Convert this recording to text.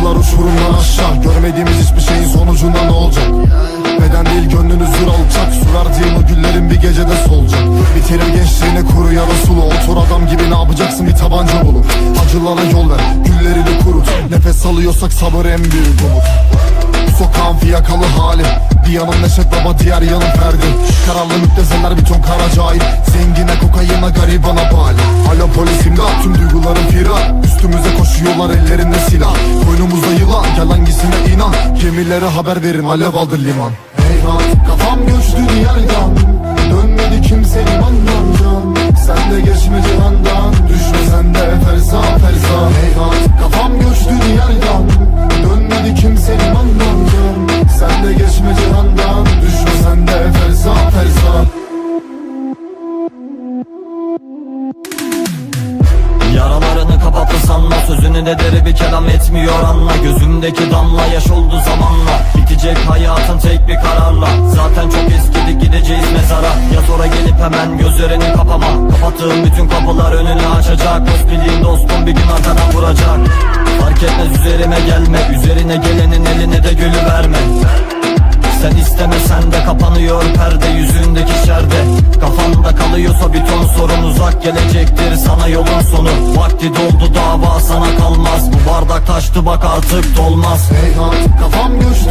Bıraktılar uçurumdan aşağı. Görmediğimiz hiçbir şeyin sonucunda ne olacak? Beden değil gönlünüz zür alacak. Su verdiğin o güllerin bir gecede solacak. Bitirir gençliğini kuru ya sulu. Otur adam gibi ne yapacaksın? Bir tabanca bulup Acılara yol ver. Güllerini kurut. Nefes alıyorsak sabır en büyük umut. Sokağın fiyakalı hali. Bir yanım Neşet Baba diğer yanım Ferdi. Kararlı müptezeler bir ton kara cahil. Zengine kokayına garibana bali. Alo polis imdat. Tüm duygularım firar. Üstümüze koşuyorlar ellerinde Gemilere haber verin alev aldı liman. Eyvah kafam göçtü diyardan Dönmedi kimsenin anlamdan Sen de geçme cihandan. Düşme sen de ferza ferza. Eyvah kafam göçtü diyardan Dönmedi kimsenin anlamdan Sen de geçme cihandan. Düşme sen de ferza ferza. Yaralarını kapattı sanma Sözünü de deri bir kelam etmiyor anla. Gözündeki damla yaş oldu zamanla tek bir kararla. Zaten çok eskidik gideceğiz mezara. Yaz ora gelip hemen gözlerini kapama. Kapattığım bütün kapılar önünü açacak. Dost bildiğin dostum bir gün arkadan vuracak. Fark etmez üzerime gelme. Üzerine gelenin eline de gülü verme. Sen istemesen de kapanıyor perde yüzündeki şerde. Kafanda kalıyorsa bir ton sorun uzak gelecektir sana yolun sonu. Vakti doldu dava sana kalmaz. Bu bardak taştı bak artık dolmaz. Eyvah kafam göçtü